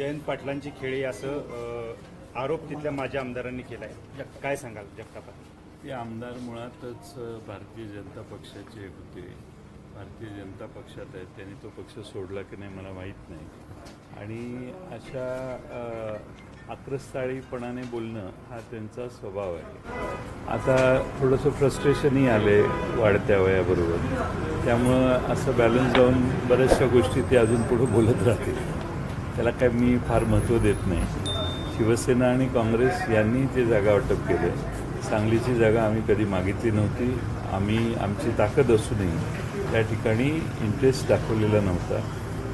जयंत पाटलांची खेळी असं आरोप तिथल्या माझ्या आमदारांनी केला आहे काय सांगाल जगतापा ते आमदार मुळातच भारतीय जनता पक्षाचे होते. भारतीय जनता पक्षात आहेत त्यांनी तो पक्ष सोडला की नाही मला माहीत नाही. आणि अशा आक्रस्ताळीपणाने बोलणं हा त्यांचा स्वभाव आहे. आता थोडंसं फ्रस्ट्रेशनही आले वाढत्या वयाबरोबर. त्यामुळं असं बॅलन्स जाऊन बऱ्याचशा गोष्टी ते अजून पुढं बोलत राहतील. त्याला काय मी फार महत्त्व देत नाही. शिवसेना आणि काँग्रेस यांनी ते जागा वाटप केले सांगलीची जागा आम्ही कधी मागितली नव्हती. आम्ही आमची ताकद असूनही त्या ठिकाणी इंटरेस्ट दाखवलेला नव्हता.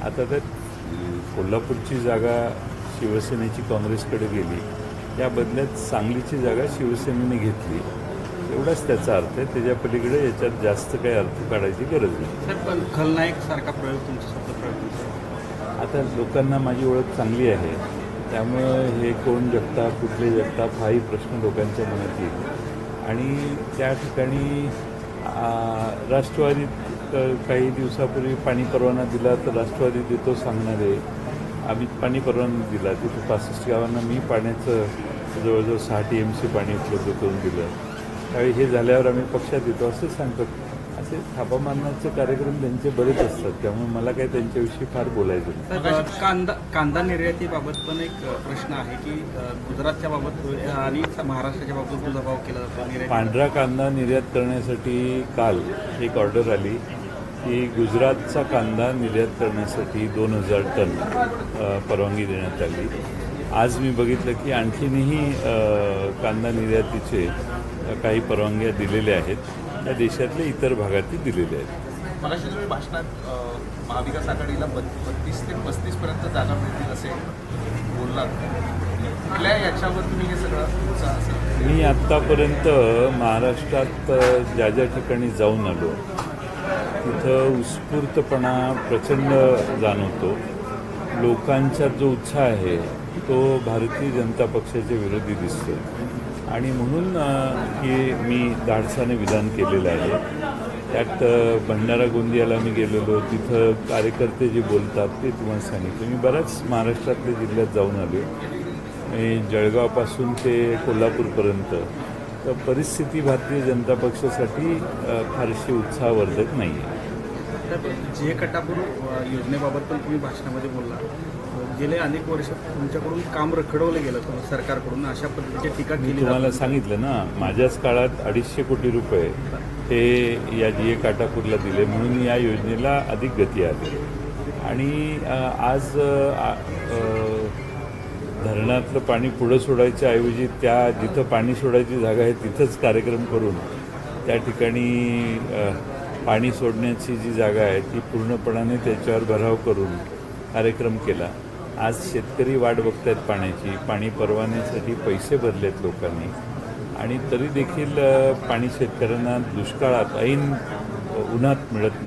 आता तर कोल्हापूरची जागा शिवसेनेची काँग्रेसकडे गेली. या बदल्यात सांगलीची जागा शिवसेनेने घेतली. एवढाच त्याचा अर्थ आहे. त्याच्या पलीकडे याच्यात जास्त काही अर्थ काढायची गरज नाही. पण खलनायक सारखा प्रयोग तुमचा शब्द प्रयोग आता लोकांना माझी ओळख चांगली आहे. त्यामुळं हे कोण जगताप कुठले जगताप हाही प्रश्न लोकांच्या मनात येईल. आणि त्या ठिकाणी राष्ट्रवादीत काही दिवसापूर्वी पाणी परवाना दिला तर राष्ट्रवादी देतो सांगणारे आम्ही पाणी परवाना दिला. तिथे पासष्ट गावांना मी पाण्याचं जवळजवळ सहा टी एम सी पाणी उपलब्ध करून दिलं. त्यावेळी हे झाल्यावर आम्ही पक्षात येतो. असं सांगतात. असे थापा मारण्याचे कार्यक्रम त्यांचे बरेच असतात. त्यामुळे मला काही त्यांच्याविषयी फार बोलायचं नाही. कांदा कांदा निर्यातीबाबत पण एक प्रश्न आहे की अ, गुजरातच्या बाबत आणि महाराष्ट्राच्या बाबत दुजाभाव केला जातो निर्याती पांढरा कांदा निर्यात करण्यासाठी काल एक ऑर्डर आली की गुजरातचा कांदा निर्यात करण्यासाठी दोन हजार टन अ, परवानगी देण्यात आली. आज मी बघितलं की आणखीनही अ, कांदा निर्यातीचे अ, काही परवानग्या दिलेल्या आहेत. त्या देशातल्या इतर भागातही दिलेल्या आहेत. मगाशी तुम्ही भाषणात महाविकास आघाडीला बत्तीस ते पस्तीस पर्यंत जागा मिळतील असे बोललात. कुठल्या याच्यावर तुम्ही हे सगळं तुमचं असं मी आत्तापर्यंत महाराष्ट्रात ज्या ज्या ठिकाणी जाऊन आलो तिथं उत्स्फूर्तपणा प्रचंड जाणवतो. लोकांचा जो उत्साह आहे तो भारतीय जनता पक्षाच्या विरोधी दिसतो आणि म्हणून हे मी धाडसाने विधान केलेलं आहे. त्यात भंडारा गोंदियाला मी गेलेलो. तिथं कार्यकर्ते जे बोलतात ते तुम्हाला सांगितलं. मी बऱ्याच महाराष्ट्रातल्या जिल्ह्यात जाऊन आलो आणि जळगावपासून ते कोल्हापूरपर्यंत. तर परिस्थिती भारतीय जनता पक्षासाठी फारशी उत्साहवर्धक नाही आहे जे कटापूर योजनेबाबत पण तुम्ही भाषणामध्ये बोलला. गेले अनेक वर्ष तुमच्याकडून काम रखडवलं गेलं सरकारकडून अशा पद्धतीची टीका केली तुम्हाला. सांगितलं ना माझ्याच काळात अडीचशे कोटी रुपये हे या जी ए काटापूरला दिले म्हणून या योजनेला अधिक गती आली आणि आज धरणातलं पाणी पुढं सोडायच्या ऐवजी त्या जिथं पाणी सोडायची जागा आहे तिथंच कार्यक्रम करून त्या ठिकाणी पाणी सोडण्याची जी जागा आहे ती पूर्णपणाने त्याच्यावर भराव करून कार्यक्रम केला. आज शेतकरी वाट बघत आहेत पाण्याची. पाणी परवान्यासाठी पैसे भरलेत लोकांनी. आणि तरी देखील पाणी शेतकऱ्यांना दुष्काळात ऐन उन्हात मिळत नाही.